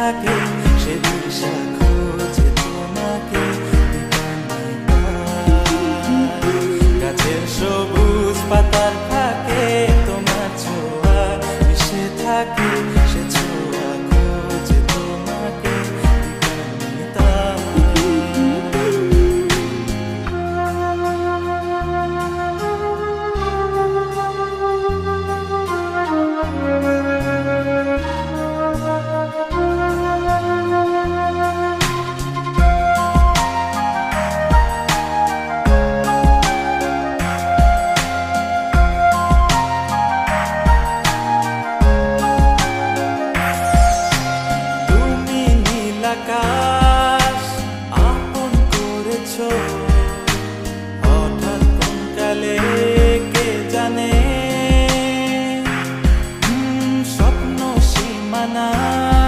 থাকে সে দিশা cane mm, Swapno si manang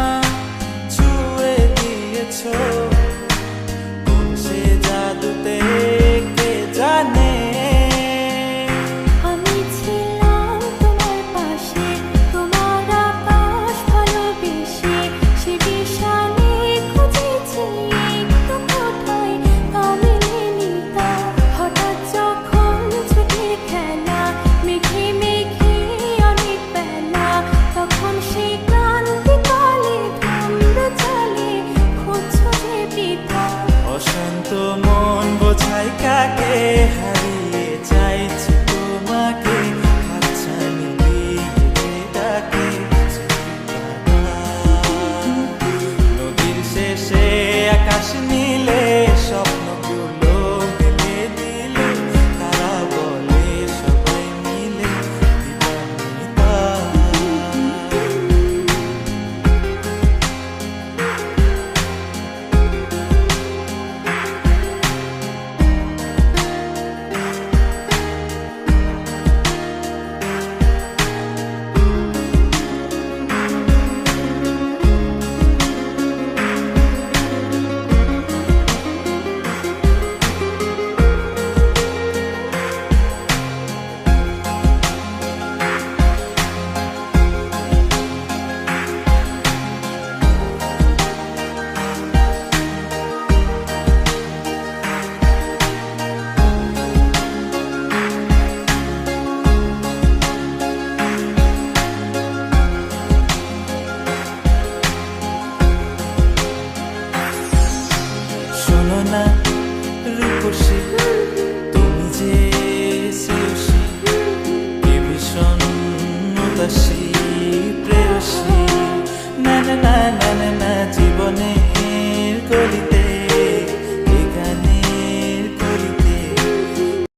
প্রেয়সী তুমি যে শ্রেয়সী কি ভীষণ উদাসী প্রেয়সী না জীবনের কলিতে